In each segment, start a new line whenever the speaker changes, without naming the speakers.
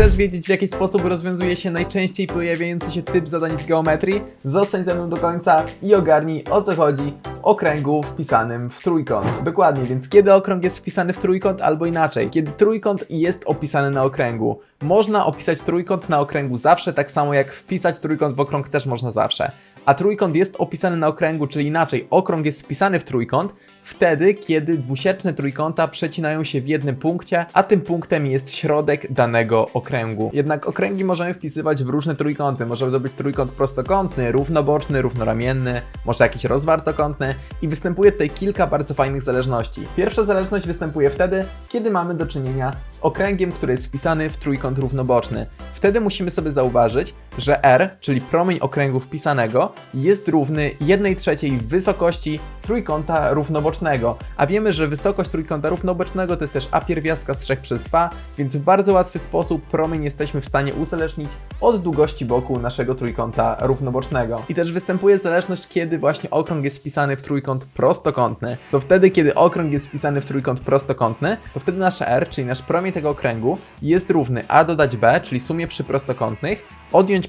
Chcesz wiedzieć, w jaki sposób rozwiązuje się najczęściej pojawiający się typ zadań w geometrii? Zostań ze mną do końca i ogarnij o co chodzi w okręgu wpisanym w trójkąt. Dokładnie, więc kiedy okrąg jest wpisany w trójkąt albo inaczej, kiedy trójkąt jest opisany na okręgu. Można opisać trójkąt na okręgu zawsze, tak samo jak wpisać trójkąt w okrąg też można zawsze. A trójkąt jest opisany na okręgu, czyli inaczej, okrąg jest wpisany w trójkąt wtedy, kiedy dwusieczne trójkąta przecinają się w jednym punkcie, a tym punktem jest środek danego okręgu. Jednak okręgi możemy wpisywać w różne trójkąty. Może to być trójkąt prostokątny, równoboczny, równoramienny, może jakiś rozwartokątny i występuje tutaj kilka bardzo fajnych zależności. Pierwsza zależność występuje wtedy, kiedy mamy do czynienia z okręgiem, który jest wpisany w trójkąt równoboczny. Wtedy musimy sobie zauważyć, że R, czyli promień okręgu wpisanego, jest równy 1 trzeciej wysokości trójkąta równobocznego. A wiemy, że wysokość trójkąta równobocznego to jest też a pierwiastka z 3 przez 2, więc w bardzo łatwy sposób promień jesteśmy w stanie uzależnić od długości boku naszego trójkąta równobocznego. I też występuje zależność, kiedy właśnie okrąg jest wpisany w trójkąt prostokątny. To wtedy, kiedy okrąg jest wpisany w trójkąt prostokątny, to wtedy nasze R, czyli nasz promień tego okręgu, jest równy a dodać b, czyli sumie przy prostokątnych,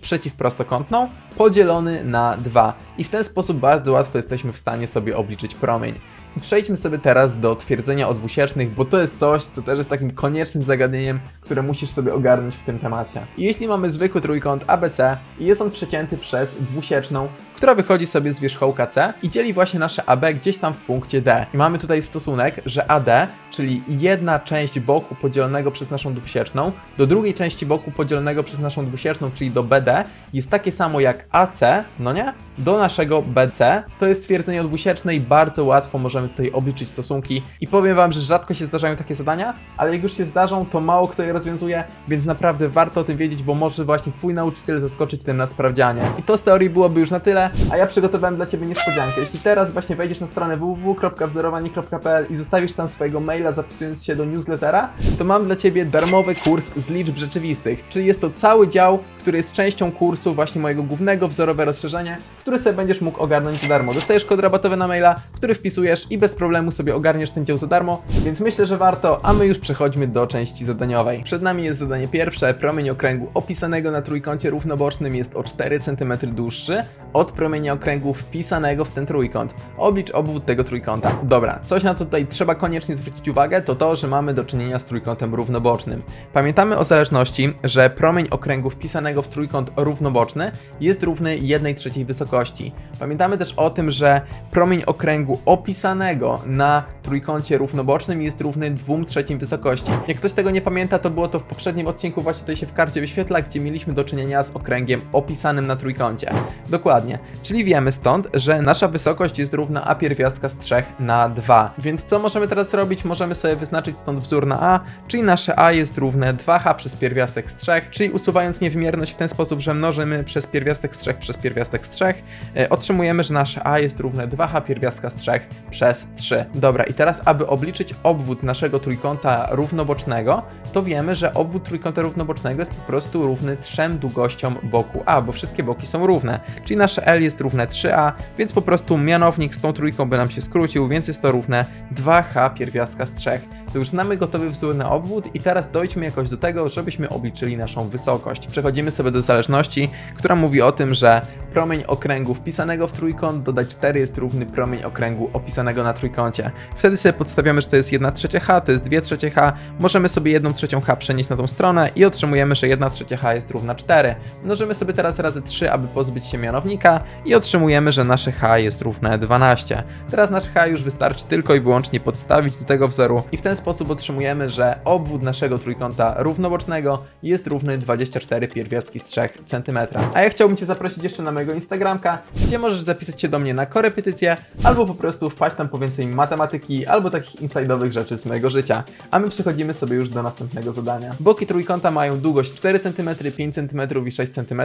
przeciwprostokątną, podzielony na 2. I w ten sposób bardzo łatwo jesteśmy w stanie sobie obliczyć promień. Przejdźmy sobie teraz do twierdzenia o dwusiecznych, bo to jest coś, co też jest takim koniecznym zagadnieniem, które musisz sobie ogarnąć w tym temacie. I jeśli mamy zwykły trójkąt ABC i jest on przecięty przez dwusieczną, która wychodzi sobie z wierzchołka C i dzieli właśnie nasze AB gdzieś tam w punkcie D. I mamy tutaj stosunek, że AD, czyli jedna część boku podzielonego przez naszą dwusieczną, do drugiej części boku podzielonego przez naszą dwusieczną, czyli do BD, jest takie samo jak AC, no nie? Do naszego BC. To jest twierdzenie o dwusiecznej, bardzo łatwo możemy tutaj obliczyć stosunki i powiem Wam, że rzadko się zdarzają takie zadania, ale jak już się zdarzą, to mało kto je rozwiązuje, więc naprawdę warto o tym wiedzieć, bo może właśnie Twój nauczyciel zaskoczyć tym na sprawdzianie. I to z teorii byłoby już na tyle, a ja przygotowałem dla Ciebie niespodziankę. Jeśli teraz właśnie wejdziesz na stronę www.wzorowanie.pl i zostawisz tam swojego maila zapisując się do newslettera, to mam dla Ciebie darmowy kurs z liczb rzeczywistych, czyli jest to cały dział, który jest częścią kursu właśnie mojego głównego wzorowe rozszerzenie, który sobie będziesz mógł ogarnąć za darmo. Dostajesz kod rabatowy na maila, który wpisujesz i bez problemu sobie ogarniesz ten dział za darmo, więc myślę, że warto, a my już przechodźmy do części zadaniowej. Przed nami jest zadanie pierwsze. Promień okręgu opisanego na trójkącie równobocznym jest o 4 cm dłuższy od promienia okręgu wpisanego w ten trójkąt. Oblicz obwód tego trójkąta. Dobra, coś na co tutaj trzeba koniecznie zwrócić uwagę, to to, że mamy do czynienia z trójkątem równobocznym. Pamiętamy o zależności, że promień okręgu wpisanego w trójkąt równoboczny jest równy 1 trzeciej wysokości. Pamiętamy też o tym, że promień okręgu opisanego na trójkącie równobocznym jest równy 2 trzecim wysokości. Jak ktoś tego nie pamięta, to było to w poprzednim odcinku, właśnie tutaj się w karcie wyświetla, gdzie mieliśmy do czynienia z okręgiem opisanym na trójkącie. Dokładnie. Czyli wiemy stąd, że nasza wysokość jest równa a pierwiastka z 3 na 2. Więc co możemy teraz zrobić? Możemy sobie wyznaczyć stąd wzór na a, czyli nasze a jest równe 2h przez pierwiastek z 3, czyli usuwając niewymierność w ten sposób, że mnożymy przez pierwiastek z 3 przez pierwiastek z 3, e, otrzymujemy, że nasze a jest równe 2h pierwiastka z 3 przez 3. Dobra, i teraz aby obliczyć obwód naszego trójkąta równobocznego, to wiemy, że obwód trójkąta równobocznego jest po prostu równy trzem długościom boku a, bo wszystkie boki są równe, czyli nasze L jest równe 3a, więc po prostu mianownik z tą trójką by nam się skrócił, więc jest to równe 2h pierwiastka z 3. To już znamy gotowy wzór na obwód i teraz dojdźmy jakoś do tego, żebyśmy obliczyli naszą wysokość. Przechodzimy sobie do zależności, która mówi o tym, że promień okręgu wpisanego w trójkąt dodać 4 jest równy promień okręgu opisanego na trójkącie. Wtedy sobie podstawiamy, że to jest 1 trzecia h, to jest 2 trzecie h, możemy sobie 1 trzecią h przenieść na tą stronę i otrzymujemy, że 1 trzecia h jest równa 4. Mnożymy sobie teraz razy 3, aby pozbyć się mianownika i otrzymujemy, że nasze h jest równe 12. Teraz nasze h już wystarczy tylko i wyłącznie podstawić do tego wzoru i w ten sposób otrzymujemy, że obwód naszego trójkąta równobocznego jest równy 24 pierwiastki z 3 cm. A ja chciałbym Cię zaprosić jeszcze na mojego Instagramka, gdzie możesz zapisać się do mnie na korepetycję, albo po prostu wpaść tam po więcej matematyki, albo takich insidowych rzeczy z mojego życia. A my przechodzimy sobie już do następnego zadania. Boki trójkąta mają długość 4 cm, 5 cm i 6 cm.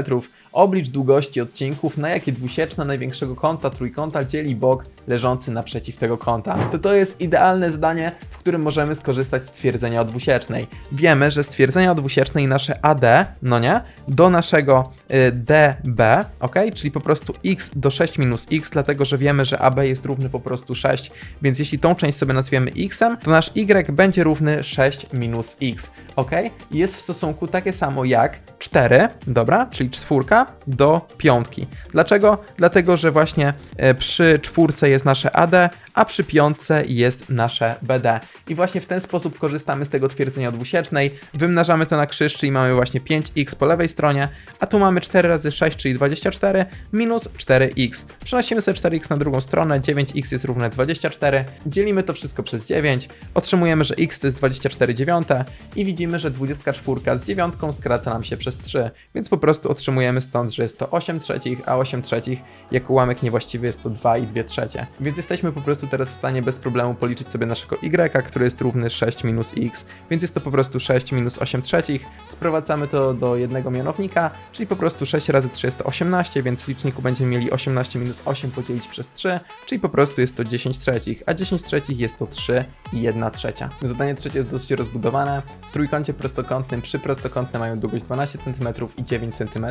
Oblicz długości odcinków, na jakie dwusieczna największego kąta trójkąta dzieli bok leżący naprzeciw tego kąta. To to jest idealne zadanie, w którym możemy skorzystać z twierdzenia odwusiecznej. Wiemy, że z twierdzenia nasze AD, no nie, do naszego y, DB, ok, czyli po prostu x do 6 minus x, dlatego że wiemy, że AB jest równy po prostu 6, więc jeśli tą część sobie nazwiemy x, to nasz y będzie równy 6 minus x, ok? Jest w stosunku takie samo jak 4, dobra, czyli czwórka do piątki. Dlaczego? Dlatego, że właśnie e, przy czwórce jest nasze AD, a przy piątce jest nasze BD. I właśnie w ten sposób korzystamy z tego twierdzenia dwusiecznej, wymnażamy to na krzyż, czyli mamy właśnie 5x po lewej stronie, a tu mamy 4 razy 6, czyli 24, minus 4x. Przenosimy sobie 4x na drugą stronę, 9x jest równe 24, dzielimy to wszystko przez 9, otrzymujemy, że x to jest 24 dziewiąte i widzimy, że 24 z dziewiątką skraca nam się przez 3, więc po prostu otrzymujemy stąd, że jest to 8 trzecich, a 8 trzecich jako ułamek niewłaściwy jest to 2 i 2 trzecie. Więc jesteśmy po prostu teraz w stanie bez problemu policzyć sobie naszego y, który jest równy 6 minus x, więc jest to po prostu 6 minus 8 trzecich. Sprowadzamy to do jednego mianownika, czyli po prostu 6 razy 3 jest to 18, więc w liczniku będziemy mieli 18 minus 8 podzielić przez 3, czyli po prostu jest to 10 trzecich, a 10 trzecich jest to 3 i 1 trzecia. Zadanie trzecie jest dosyć rozbudowane. W trójkącie prostokątnym przy prostokątne mają długość 12 cm i 9 cm.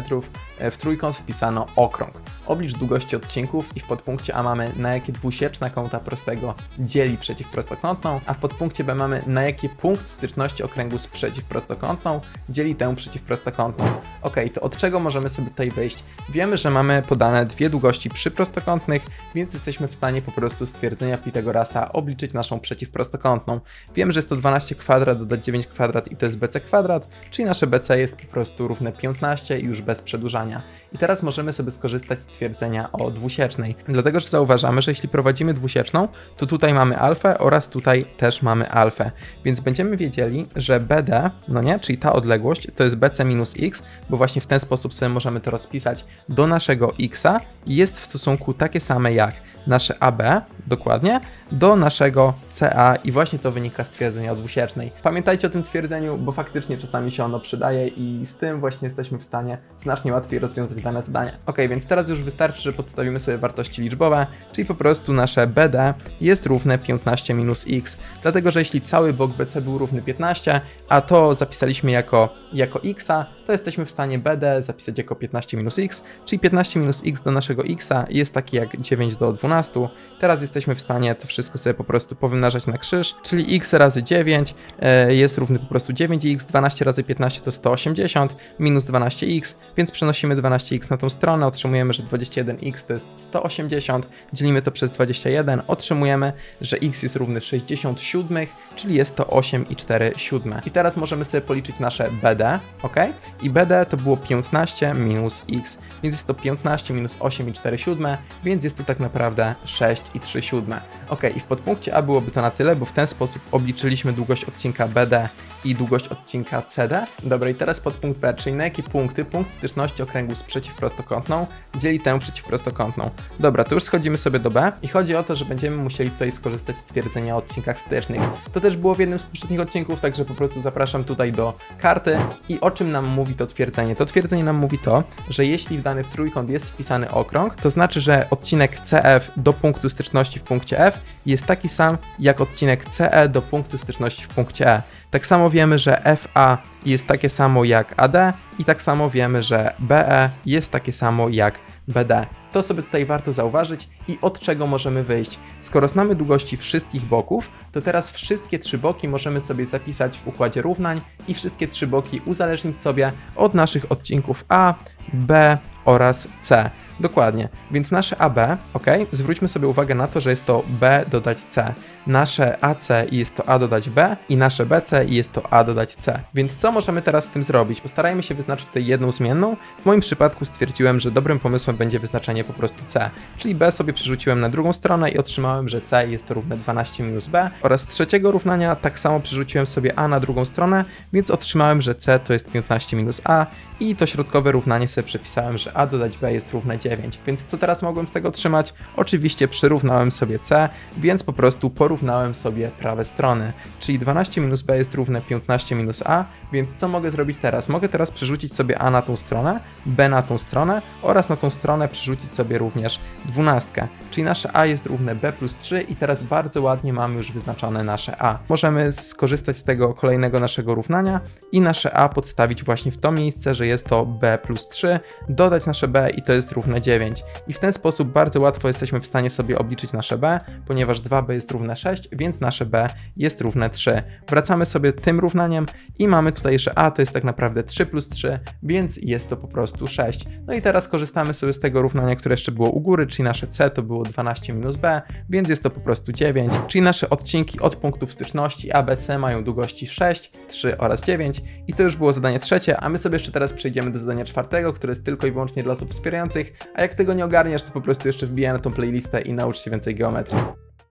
E, W trójkąt wpisano okrąg. Oblicz długości odcinków i w podpunkcie A mamy na jakie dwusieczna kąta prostego dzieli przeciwprostokątną, a w podpunkcie B mamy na jakie punkt styczności okręgu z przeciwprostokątną dzieli tę przeciwprostokątną. Ok, to od czego możemy sobie tutaj wyjść? Wiemy, że mamy podane dwie długości przyprostokątnych, więc jesteśmy w stanie po prostu stwierdzenia Pitagorasa obliczyć naszą przeciwprostokątną. Wiemy, że jest to 12 kwadrat dodać 9 kwadrat i to jest BC kwadrat, czyli nasze BC jest po prostu równe 15 i już bez przedłużania. I teraz możemy sobie skorzystać z twierdzenia o dwusiecznej, dlatego że zauważamy, że jeśli prowadzimy dwusieczną, to tutaj mamy alfę oraz tutaj też mamy alfę, więc będziemy wiedzieli, że BD, no nie, czyli ta odległość, to jest BC minus x, bo właśnie w ten sposób sobie możemy to rozpisać do naszego xa jest w stosunku takie same jak nasze AB, dokładnie, do naszego CA i właśnie to wynika z twierdzenia odwusiecznej. Pamiętajcie o tym twierdzeniu, bo faktycznie czasami się ono przydaje i z tym właśnie jesteśmy w stanie znacznie łatwiej rozwiązać dane zadanie. Ok, więc teraz już wystarczy, że podstawimy sobie wartości liczbowe, czyli po prostu nasze BD jest równe 15 minus x, dlatego że jeśli cały bok BC był równy 15, a to zapisaliśmy jako, jako x, to jesteśmy w stanie BD zapisać jako 15 minus x, czyli 15 minus x do naszego x jest taki jak 9 do 12. Teraz jesteśmy w stanie to wszystko sobie po prostu powymnażać na krzyż, czyli x razy 9 e, jest równy po prostu 9x, 12 razy 15 to 180, minus 12x, więc przenosimy 12x na tą stronę, otrzymujemy, że 21x to jest 180, dzielimy to przez 21, otrzymujemy, że x jest równy 67, czyli jest to 8 i 4 siódme. I teraz możemy sobie policzyć nasze BD, ok? I BD to było 15 minus x, więc jest to 15 minus 8 i 4 siódme, więc jest to tak naprawdę 6 i 3 siódme. Ok, i w podpunkcie A byłoby to na tyle, bo w ten sposób obliczyliśmy długość odcinka BD i długość odcinka CD. Dobra, i teraz podpunkt B, czyli na jakie punkty punkt styczności okręgu z przeciwprostokątną dzieli tę przeciwprostokątną. Dobra, to już schodzimy sobie do B i chodzi o to, że będziemy musieli tutaj skorzystać z twierdzenia o odcinkach stycznych. To też było w jednym z poprzednich odcinków, także po prostu zapraszam tutaj do karty i o czym nam mówi to twierdzenie? To twierdzenie nam mówi to, że jeśli w dany trójkąt jest wpisany okrąg, to znaczy, że odcinek CF do punktu styczności w punkcie F jest taki sam jak odcinek CE do punktu styczności w punkcie E. Tak samo wiemy, że FA jest takie samo jak AD i tak samo wiemy, że BE jest takie samo jak BD. To sobie tutaj warto zauważyć i od czego możemy wyjść. Skoro znamy długości wszystkich boków, to teraz wszystkie trzy boki możemy sobie zapisać w układzie równań i wszystkie trzy boki uzależnić sobie od naszych odcinków A, B oraz C. Dokładnie. Więc nasze AB, ok? Zwróćmy sobie uwagę na to, że jest to B dodać C. Nasze AC i jest to A dodać B i nasze BC i jest to A dodać C. Więc co możemy teraz z tym zrobić? Postarajmy się wyznaczyć tutaj jedną zmienną. W moim przypadku stwierdziłem, że dobrym pomysłem będzie wyznaczenie po prostu C. Czyli B sobie przerzuciłem na drugą stronę i otrzymałem, że C jest to równe 12 minus B. Oraz z trzeciego równania tak samo przerzuciłem sobie A na drugą stronę, więc otrzymałem, że C to jest 15 minus A i to środkowe równanie sobie przepisałem, że A dodać B jest równe 9. Więc co teraz mogłem z tego otrzymać? Oczywiście przyrównałem sobie C, więc po prostu porównałem sobie prawe strony. Czyli 12 minus B jest równe 15 minus A, Więc co mogę zrobić teraz? Mogę teraz przerzucić sobie A na tą stronę, B na tą stronę oraz na tą stronę przerzucić sobie również dwunastkę. Czyli nasze A jest równe B plus 3 i teraz bardzo ładnie mamy już wyznaczone nasze A. Możemy skorzystać z tego kolejnego naszego równania i nasze A podstawić właśnie w to miejsce, że jest to B plus 3, dodać nasze B i to jest równe 9. I w ten sposób bardzo łatwo jesteśmy w stanie sobie obliczyć nasze B, ponieważ 2B jest równe 6, więc nasze B jest równe 3. Wracamy sobie tym równaniem i mamy tutaj, że A to jest tak naprawdę 3 plus 3, więc jest to po prostu 6. No i teraz korzystamy sobie z tego równania, które jeszcze było u góry, czyli nasze C to było 12 minus B, więc jest to po prostu 9, czyli nasze odcinki od punktów styczności ABC mają długości 6, 3 oraz 9 i to już było zadanie trzecie, a my sobie jeszcze teraz przejdziemy do zadania czwartego, które jest tylko i wyłącznie dla osób wspierających, a jak tego nie ogarniasz, to po prostu jeszcze wbijaj na tą playlistę i naucz się więcej geometrii.